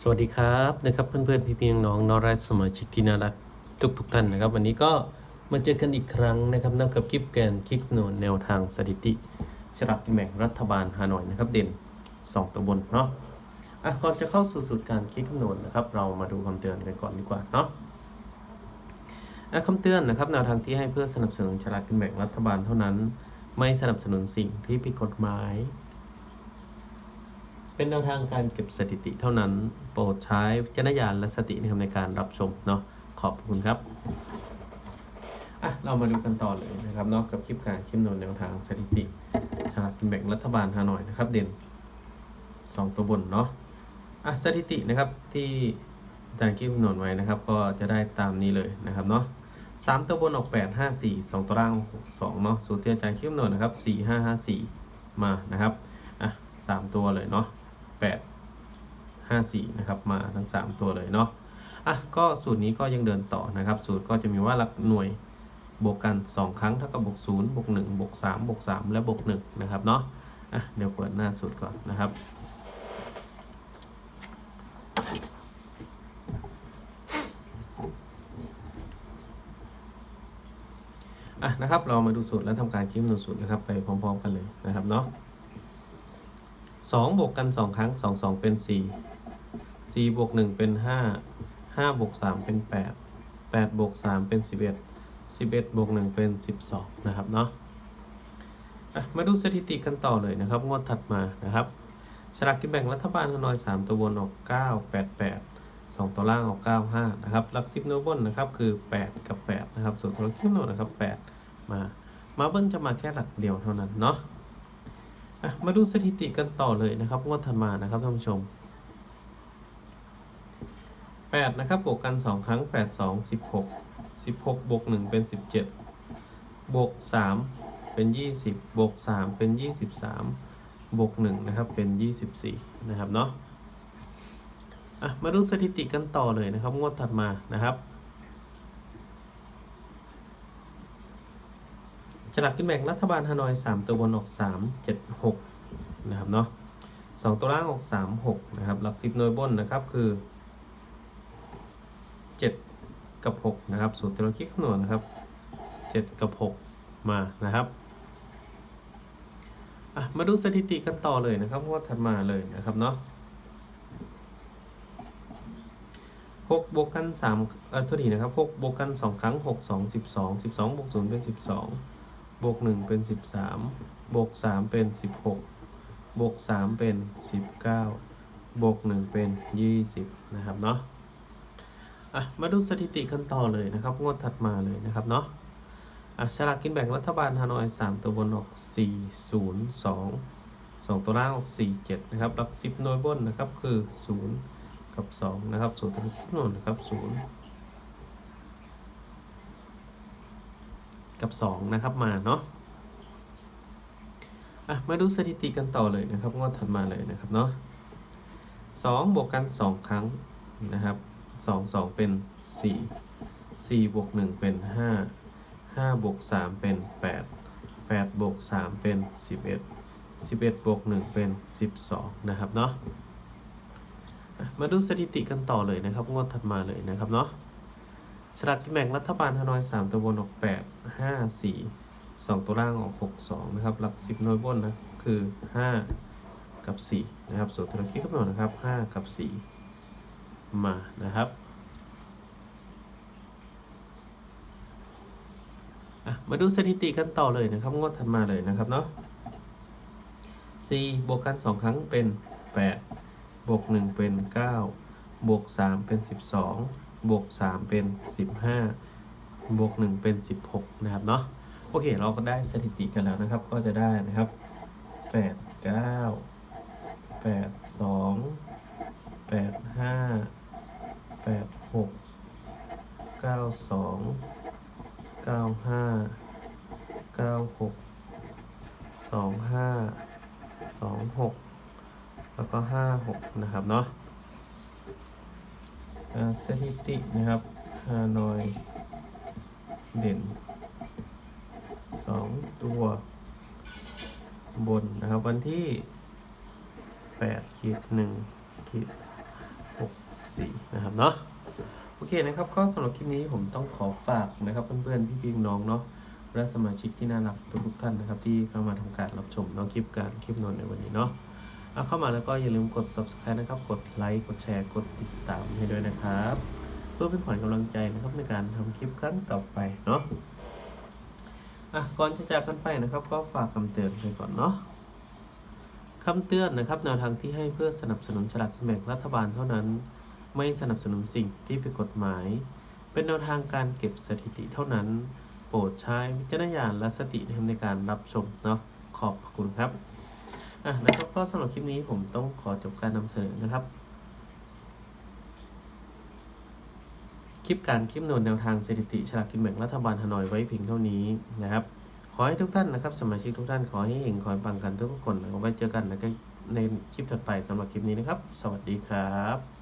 สวัสดีครับนะครับเพื่อนๆพี่ๆน้องๆน้องรักสมาชิกที่น่ารักทุกทุกๆท่านนะครับ วันนี้ก็มาเจอกันอีกครั้งนะครับนั่งกับคลิปแกนคลิกหนวยแนวทางสถิติฉลากกินแบ่งรัฐบาลฮานอยนะครับ เด่น 2ตัวบนเนาะอะก่อนจะเข้าสู่สูตรการคิดคำนวณนะครับ เรามาดูคำเตือนกันก่อนดีกว่าเนาะอะคำเตือนนะครับแนวทางที่ให้เพื่อสนับสนุนฉลากกินแบ่งรัฐบาลเท่านั้น ไม่สนับสนุนสิ่งที่ผิดกฎหมาย เป็นแนวทางการเก็บสถิติเท่านั้น โปรดใช้วิจารณญาณและสติในการรับชมเนาะขอบคุณครับอะเรามาดูกันต่อเลยนะครับเนาะกับคลิปการคลิปนวณแนวทางสถิติฉลากกินแบ่งรัฐบาลฮานอยนะครับ เด่น 2 ตัวบนเนาะอะสถิตินะครับที่อาจารย์คลิปคำนวณไว้นะครับ ก็จะได้ตามนี้เลยนะครับเนาะสามตัวบนออกแปดห้าสี่สองตัวล่างหกสองเนาะสูตรที่อาจารย์คลิปคำนวณนะครับสี่ห้าห้าสี่มานะครับอะสามตัวเลยเนาะ แปดห้าสี่นะครับมาทั้งสามตัวเลยเนาะอะก็สูตรนี้ก็ยังเดินต่อนะครับ สูตรก็จะมีว่าหลักหน่วยบวกกันสองครั้งเท่ากับบวกศูนย์บวกหนึ่งบวกสามบวกสามและบวกหนึ่งนะครับเนาะอะเดี๋ยวเปิดหน้าสูตรก่อนนะครับอะนะครับเรามาดูสูตรและทำการคิดคำนวณสูตรนะครับไปพร้อม ๆ กันเลยนะครับเนาะ สองบวกกันสองครั้งสองสองเป็นสี่สี่บวกหนึ่งเป็นห้าห้าบวกสามเป็นแปดแปดบวกสามเป็นสิบเอ็ดสิบเอ็ดบวกหนึ่งเป็นสิบสองนะครับเนาะะมาดูสถิติกันต่อเลยนะครับ งวดถัดมานะครับฉลากกินแบ่งรัฐบาลฮานอยสามตัวบนออกเก้าแปดแปดสองตัวล่างออกเก้าห้านะครับหลักสิบโนบนนะครับคือแปดกับแปดนะครับ ส่วนตัวคิดโนนะครับแปดมา มาเบิ้ลจะมาแค่หลักเดียวเท่านั้นเนาะ อะมาดูสถิติกันต่อเลยนะครับงวดถัดมานะครับท่านผู้ชมแปดนะครับบวกกันสองครั้งแปดสองสิบหกสิบหกบวกหนึ่งเป็นสิบเจ็ดบวกสามเป็นยี่สิบบวกสามเป็นยี่สิบสามบวกหนึ่งนะครับเป็นยี่สิบสี่นะครับเนาะอะมาดูสถิติกันต่อเลยนะครับ งวดถัดมานะครับ ฉลากกินแบ่งรัฐบาลฮานอยสามตัวบนออกสามเจ็ดหกนะครับเนาะสองตัวล่างออกสามหกนะครับ หลักสิบหน่วยบนนะครับคือเจ็ดกับหกนะครับ สูตรที่เราคิดคำนวณนะครับเจ็ดกับหกมานะครับอะมาดูสถิติกันต่อเลยนะครับงวดถัดมาเลยนะครับเนาะหกบวกกันสามเอ่อโทษทีนะครับหกบวกกันสองครั้งหกสองสิบสองสิบสองบวกศูนย์เป็นสิบสอง บวกหนึ่งเป็นสิบสามบวกสามเป็นสิบหกบวกสามเป็นสิบเก้าบวกหนึ่งเป็นยี่สิบนะครับเนาะอะมาดูสถิติกันต่อเลยนะครับ งวดถัดมาเลยนะครับเนาะอะฉลากกินแบ่งรัฐบาลฮานอยสามตัวบนออกสี่ศูนย์สองสองตัวล่างออกสี่เจ็ดนะครับหลักสิบหน่วยบนนะครับคือศูนย์กับสองนะครับส่วนตัวคิดนวนนะครับศูนย์ กับ 2 นะครับมาเนาะอะมาดูสถิติกันต่อเลยนะครับงวดถัดมาเลยนะครับเนาะสองบวกกัน 2 ครั้งนะครับสองสองเป็น 4 4บวก1เป็น 5 5บวก3เป็น 8 8บวก3เป็น 11 11บวก1เป็น 12 นะครับเนาะมาดูสถิติกันต่อเลยนะครับงวดถัดมาเลยนะครับเนาะ สลากกินแบ่งรัฐบาลฮานอยสามตัวบนออกแปดห้าสี่สองตัวล่างออกหกสองนะครับ หลักสิบหน่วยบนนะ คือห้ากับสี่นะครับ ส่วนตัวคิดคำนวณนะครับห้ากับสี่มานะครับมาดูสถิติกันต่อเลยนะครับ งวดถัดมาเลยนะครับเนาะสี่บวกกันสองครั้งเป็นแปดบวกหนึ่งเป็นเก้าบวกสามเป็นสิ บวกสามเป็นสิบห้าบวกหนึ่งเป็นสิบหกนะครับเนาะโอเค เราก็ได้สถิติกันแล้วนะครับ ก็จะได้นะครับแปดเก้าแปดสองแปดห้าแปดหกเก้าสองเก้าห้าเก้าหกสองห้าสองหกแล้วก็ห้าหกนะครับเนาะ สถิตินะครับฮานอย เด่นสองตัวบนนะครับ วันที่แปดขีดหนึ่งขีดหกสี่นะครับเนาะโอเคนะครับก็สำหรับคลิปนี้ผมต้องขอฝากนะครับเพื่อนๆ พี่ๆน้องเนาะและสมาชิกที่น่ารักทุกท่านนะครับ ที่เข้ามาทำการรับชมเนาะคลิปการคลิปนนในวันนี้เนาะ เอาเข้ามาแล้วก็อย่าลืมกด subscribe นะครับ กดไลค์ กดแชร์ กดติดตามให้ด้วยนะครับ เพื่อเป็นขวัญกำลังใจนะครับในการทำคลิปครั้งต่อไปเนาะอะก่อนจะจากกันไปนะครับ ก็ฝากคำเตือนไปก่อนเนาะคำเตือนนะครับแนวทางที่ให้เพื่อสนับสนุนฉลากกินแบ่งรัฐบาลเท่านั้น ไม่สนับสนุนสิ่งที่ผิดกฎหมาย เป็นแนวทางการเก็บสถิติเท่านั้น โปรดใช้วิจารณญาณและสติในการรับชมเนาะขอบคุณครับ อะนะครับก็สำหรับคลิปนี้ผมต้องขอจบการนำเสนอนะครับ คลิปการคลิปนวนแนวทางสถิติฉลากกินแบ่งรัฐบาลฮานอยไว้เพียงเท่านี้นะครับ ขอให้ทุกท่านนะครับ สมาชิกทุกท่านขอให้เห็นขอให้ปังกันทุกคนแล้วไว้เจอกันแล้วก็ในคลิปถัดไปสำหรับคลิปนี้นะครับ สวัสดีครับ